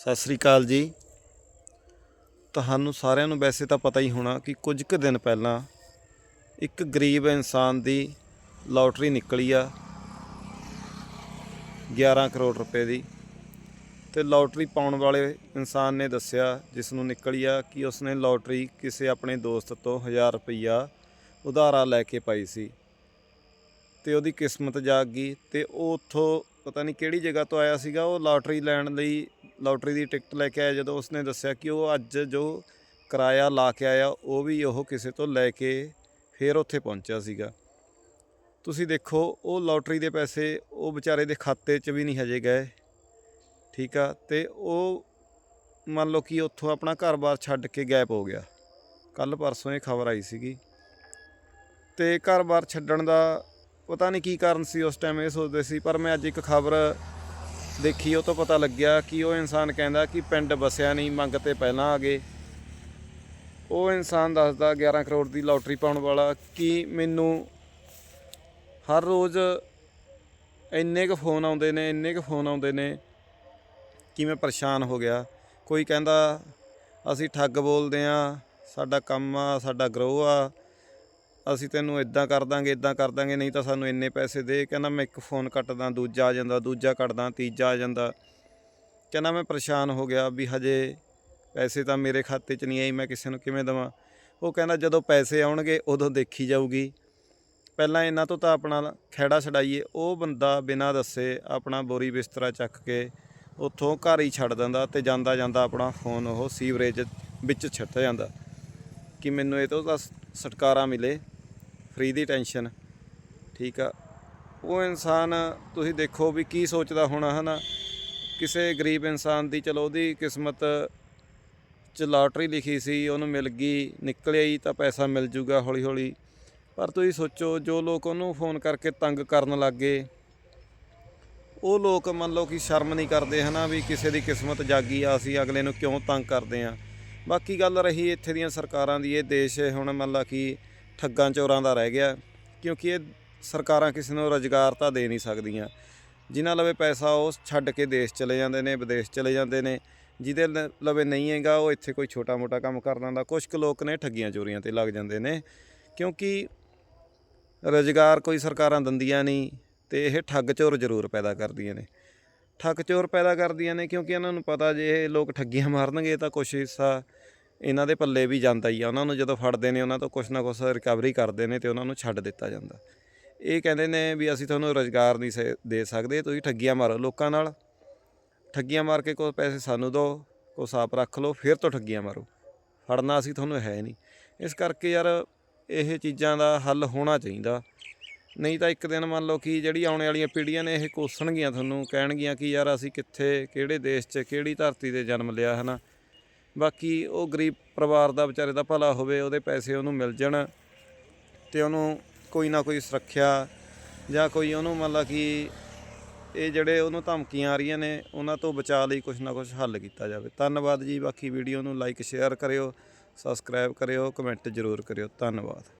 ਸਤਿ ਸ੍ਰੀ ਅਕਾਲ ਜੀ। ਤੁਹਾਨੂੰ ਸਾਰਿਆਂ ਨੂੰ ਵੈਸੇ ਤਾਂ ਪਤਾ ਹੀ ਹੋਣਾ ਕਿ ਕੁਝ ਕੁ ਦਿਨ ਪਹਿਲਾਂ ਇੱਕ ਗਰੀਬ ਇਨਸਾਨ ਦੀ ਲੋਟਰੀ ਨਿਕਲੀ ਆ 11 ਕਰੋੜ ਰੁਪਏ ਦੀ। ਤੇ ਲੋਟਰੀ ਪਾਉਣ ਵਾਲੇ ਇਨਸਾਨ ਨੇ ਦੱਸਿਆ ਜਿਸ ਨੂੰ ਨਿਕਲੀ ਆ ਕਿ ਉਸਨੇ ਲੋਟਰੀ ਕਿਸੇ ਆਪਣੇ ਦੋਸਤ ਤੋਂ 1000 ਰੁਪਈਆ ਉਧਾਰਾ ਲੈ ਕੇ ਪਾਈ ਸੀ। ਤੇ ਉਹਦੀ ਕਿਸਮਤ ਜਾਗ ਗਈ ਤੇ ਉਹ ਉੱਥੋਂ ਪਤਾ ਨਹੀਂ ਕਿਹੜੀ ਜਗ੍ਹਾ ਤੋਂ ਆਇਆ ਸੀਗਾ, ਉਹ ਲਾਟਰੀ ਲੈਣ ਲਈ ਲਾਟਰੀ ਦੀ ਟਿਕਟ ਲੈ ਕੇ ਆਇਆ ਜਦੋਂ ਉਸਨੇ ਦੱਸਿਆ ਕਿ ਉਹ ਅੱਜ ਜੋ ਕਿਰਾਇਆ ਲਾ ਕੇ ਆਇਆ, ਉਹ ਵੀ ਉਹ ਕਿਸੇ ਤੋਂ ਲੈ ਕੇ ਫਿਰ ਉੱਥੇ ਪਹੁੰਚਿਆ ਸੀਗਾ। ਤੁਸੀਂ ਦੇਖੋ, ਉਹ ਲਾਟਰੀ ਦੇ ਪੈਸੇ ਉਹ ਵਿਚਾਰੇ ਦੇ ਖਾਤੇ 'ਚ ਵੀ ਨਹੀਂ ਹਜੇ ਗਏ। ਠੀਕ ਆ, ਤੇ ਉਹ ਮੰਨ ਲਓ ਕਿ ਉੱਥੋਂ ਆਪਣਾ ਘਰ-ਬਾਰ ਛੱਡ ਕੇ ਗਾਇਬ ਹੋ ਗਿਆ। ਕੱਲ ਪਰਸੋਂ ਇਹ ਖਬਰ ਆਈ ਸੀਗੀ। ਤੇ ਘਰ-ਬਾਰ ਛੱਡਣ ਦਾ ਪਤਾ ਨਹੀਂ ਕੀ ਕਾਰਨ ਸੀ ਉਸ ਟਾਈਮ ਇਹ ਸੋਚਦੇ ਸੀ, ਪਰ ਮੈਂ ਅੱਜ ਇੱਕ ਖਬਰ ਦੇਖੀ, ਉਹ ਤੋਂ ਪਤਾ ਲੱਗਿਆ ਕਿ ਉਹ ਇਨਸਾਨ ਕਹਿੰਦਾ ਕਿ ਪਿੰਡ ਵਸਿਆ ਨਹੀਂ, ਮੰਗ ਤੇ ਪਹਿਲਾਂ ਆ ਗਏ। ਉਹ ਇਨਸਾਨ ਦੱਸਦਾ 11 ਕਰੋੜ ਦੀ ਲੋਟਰੀ ਪਾਉਣ ਵਾਲਾ, ਕਿ ਮੈਨੂੰ ਹਰ ਰੋਜ਼ ਇੰਨੇ ਕੁ ਫੋਨ ਆਉਂਦੇ ਨੇ, ਇੰਨੇ ਕੁ ਫੋਨ ਆਉਂਦੇ ਨੇ ਕਿ ਮੈਂ ਪਰੇਸ਼ਾਨ ਹੋ ਗਿਆ। ਕੋਈ ਕਹਿੰਦਾ, ਅਸੀਂ ਠੱਗ ਬੋਲਦੇ ਆ ਸਾਡਾ ਕੰਮ ਆ, ਸਾਡਾ ਗਰੋਹ ਆ ਅਸੀਂ ਤੈਨੂੰ ਇਦਾਂ ਕਰ ਦਾਂਗੇ ਇਦਾਂ ਕਰ ਦਾਂਗੇ, ਨਹੀਂ ਤਾਂ ਸਾਨੂੰ ਇੰਨੇ ਪੈਸੇ ਦੇ। ਕਹਿੰਦਾ ਮੈਂ ਇੱਕ ਫੋਨ ਕੱਟਦਾ, ਦੂਜਾ ਆ ਜਾਂਦਾ, ਦੂਜਾ ਕੱਟਦਾ, ਤੀਜਾ ਆ ਜਾਂਦਾ। ਕਹਿੰਦਾ ਮੈਂ ਪਰੇਸ਼ਾਨ ਹੋ ਗਿਆ ਵੀ ਹਜੇ ਪੈਸੇ ਤਾਂ ਮੇਰੇ ਖਾਤੇ 'ਚ ਨਹੀਂ ਆਈ ਮੈਂ ਕਿਸੇ ਨੂੰ ਕਿਵੇਂ ਦੇਵਾਂ? ਉਹ ਕਹਿੰਦਾ ਜਦੋਂ ਪੈਸੇ ਆਉਣਗੇ, ਉਦੋਂ ਦੇਖੀ ਜਾਊਗੀ। ਪਹਿਲਾਂ ਇਹਨਾਂ ਤੋਂ ਤਾਂ ਆਪਣਾ ਖੈੜਾ ਛਡਾਈਏ, ਉਹ ਬੰਦਾ ਬਿਨਾਂ ਦੱਸੇ ਆਪਣਾ ਬੋਰੀ ਬਿਸਤਰਾ ਚੱਕ ਕੇ ਉੱਥੋਂ ਘਰ ਹੀ ਛੱਡ ਦਿੰਦਾ ਤੇ ਜਾਂਦਾ ਜਾਂਦਾ ਆਪਣਾ ਫੋਨ ਉਹ ਸੀਵਰੇਜ ਵਿੱਚ ਛੱਟ ਜਾਂਦਾ। ਕਿ ਮੈਨੂੰ ਇਹ ਤੋਂ ਤਾਂ ਛੁਟਕਾਰਾ ਮਿਲੇ। ਫਰੀ ਦੀ ਟੈਨਸ਼ਨ, ਠੀਕ ਆ। ਉਹ ਇਨਸਾਨ, ਤੁਸੀਂ ਦੇਖੋ ਵੀ ਕੀ ਸੋਚਦਾ ਹੋਣਾ, ਹਨਾ। ਕਿਸੇ ਗਰੀਬ ਇਨਸਾਨ ਦੀ, ਚਲੋ ਉਹਦੀ ਕਿਸਮਤ ਚ ਲਾਟਰੀ ਲਿਖੀ ਸੀ, ਉਹਨੂੰ ਮਿਲ ਗਈ, ਨਿਕਲਿਆ ਹੀ ਤਾਂ ਪੈਸਾ ਮਿਲ ਜੂਗਾ ਹੌਲੀ ਹੌਲੀ ਪਰ ਤੁਸੀਂ ਸੋਚੋ, ਜੋ ਲੋਕ ਉਹਨੂੰ ਫੋਨ ਕਰਕੇ ਤੰਗ ਕਰਨ ਲੱਗੇ, ਉਹ ਲੋਕ ਮੰਨ ਲਓ ਕਿ ਸ਼ਰਮ ਨਹੀਂ ਕਰਦੇ, ਹਨਾ, ਵੀ ਕਿਸੇ ਦੀ ਕਿਸਮਤ ਜਾਗੀ ਆ, ਅਸੀਂ ਅਗਲੇ ਨੂੰ ਕਿਉਂ ਤੰਗ ਕਰਦੇ ਆ। ਬਾਕੀ ਗੱਲ ਰਹੀ ਇੱਥੇ ਦੀਆਂ ਸਰਕਾਰਾਂ ਦੀ, ਇਹ ਦੇਸ਼ ਹੁਣ ਮੰਨ ਲਾ ਕਿ ਠੱਗਾਂ ਚੋਰਾਂ ਦਾ ਰਹਿ ਗਿਆ, ਕਿਉਂਕਿ ਇਹ ਸਰਕਾਰਾਂ ਕਿਸੇ ਨੂੰ ਰੁਜ਼ਗਾਰ ਤਾਂ ਦੇ ਨਹੀਂ ਸਕਦੀਆਂ। ਜਿਨ੍ਹਾਂ ਲਵੇ ਪੈਸਾ ਉਹ ਛੱਡ ਕੇ ਦੇਸ਼ ਚਲੇ ਜਾਂਦੇ ਨੇ, ਵਿਦੇਸ਼ ਚਲੇ ਜਾਂਦੇ ਨੇ। ਜਿਹਦੇ ਲ- ਲਵੇ ਨਹੀਂ ਹੈਗਾ, ਉਹ ਇੱਥੇ ਕੋਈ ਛੋਟਾ-ਮੋਟਾ ਕੰਮ ਕਰ ਲੈਂਦਾ ਕੁਝ ਕੁ ਲੋਕ ਨੇ ਠੱਗੀਆਂ ਚੋਰੀਆਂ ਤੇ ਲੱਗ ਜਾਂਦੇ ਨੇ। ਕਿਉਂਕਿ ਰੁਜ਼ਗਾਰ ਕੋਈ ਸਰਕਾਰਾਂ ਦਿੰਦੀਆਂ ਨਹੀਂ ਤੇ ਇਹ ਠੱਗ ਚੋਰ ਜ਼ਰੂਰ ਪੈਦਾ ਕਰਦੀਆਂ ਨੇ। ਠੱਗ ਚੋਰ ਪੈਦਾ ਕਰਦੀਆਂ ਨੇ ਕਿਉਂਕਿ ਇਹਨਾਂ ਨੂੰ ਪਤਾ ਜੇ ਇਹ ਲੋਕ ਠੱਗੀਆਂ ਮਾਰਨਗੇ ਤਾਂ ਕੁਛ ਹਿੱਸਾ ਇਹਨਾਂ ਦੇ ਪੱਲੇ ਵੀ ਜਾਂਦਾ ਹੀ ਆ, ਉਹਨਾਂ ਨੂੰ ਜਦੋਂ ਫੜਦੇ ਨੇ, ਉਹਨਾਂ ਤੋਂ ਕੁਛ ਨਾ ਕੁਛ ਰਿਕਵਰੀ ਕਰਦੇ ਨੇ ਤੇ ਉਹਨਾਂ ਨੂੰ ਛੱਡ ਦਿੱਤਾ ਜਾਂਦਾ। ਇਹ ਕਹਿੰਦੇ ਨੇ ਵੀ ਅਸੀਂ ਤੁਹਾਨੂੰ ਰੁਜ਼ਗਾਰ ਨਹੀਂ ਸੇ- ਦੇ ਸਕਦੇ, ਤੁਸੀਂ ਠੱਗੀਆਂ ਮਾਰੋ ਲੋਕਾਂ ਨਾਲ। ਠੱਗੀਆਂ ਮਾਰ ਕੇ ਕੋਈ ਪੈਸੇ ਸਾਨੂੰ ਦਿਓ ਕੋ ਸਾਪ ਰੱਖ ਲਓ, ਫਿਰ ਤੋਂ ਠੱਗੀਆਂ ਮਾਰੋ। ਫੜਨਾ ਅਸੀਂ ਤੁਹਾਨੂੰ ਹੈ ਨਹੀਂ। ਇਸ ਕਰਕੇ ਯਾਰ ਇਹ ਚੀਜ਼ਾਂ ਦਾ ਹੱਲ ਹੋਣਾ ਚਾਹੀਦਾ। ਨਹੀਂ ਤਾਂ ਇੱਕ ਦਿਨ ਮੰਨ ਲਓ ਕਿ ਜਿਹੜੀ ਆਉਣ ਵਾਲੀਆਂ ਪੀੜ੍ਹੀਆਂ ਨੇ ਇਹ ਕੋਸਣਗੀਆਂ ਤੁਹਾਨੂੰ, ਕਹਿਣਗੀਆਂ ਕਿ ਯਾਰ ਅਸੀਂ ਕਿੱਥੇ, ਕਿਹੜੇ ਦੇਸ਼ 'ਚ, ਕਿਹੜੀ ਧਰਤੀ ਤੇ ਜਨਮ ਲਿਆ, ਹਨਾ? ਬਾਕੀ ਉਹ ਗਰੀਬ ਪਰਿਵਾਰ ਦਾ ਵਿਚਾਰੇ ਦਾ ਭਲਾ ਹੋਵੇ, ਉਹਦੇ ਪੈਸੇ ਉਹਨੂੰ ਮਿਲ ਜਾਣ ਤੇ ਉਹਨੂੰ ਕੋਈ ਨਾ ਕੋਈ ਸੁਰੱਖਿਆ ਜਾਂ ਕੋਈ ਉਹਨੂੰ ਮਤਲਬ ਕਿ ਇਹ ਜਿਹੜੇ ਉਹਨੂੰ ਧਮਕੀਆਂ ਆ ਰਹੀਆਂ ਨੇ, ਉਹਨਾਂ ਤੋਂ ਬਚਾਅ ਲਈ ਕੁਝ ਨਾ ਕੁਝ ਹੱਲ ਕੀਤਾ ਜਾਵੇ। ਧੰਨਵਾਦ ਜੀ, ਬਾਕੀ ਵੀਡੀਓ ਨੂੰ ਲਾਈਕ ਸ਼ੇਅਰ ਕਰਿਓ ਸਬਸਕ੍ਰਾਈਬ ਕਰਿਓ ਕਮੈਂਟ ਜ਼ਰੂਰ ਕਰਿਓ। ਧੰਨਵਾਦ।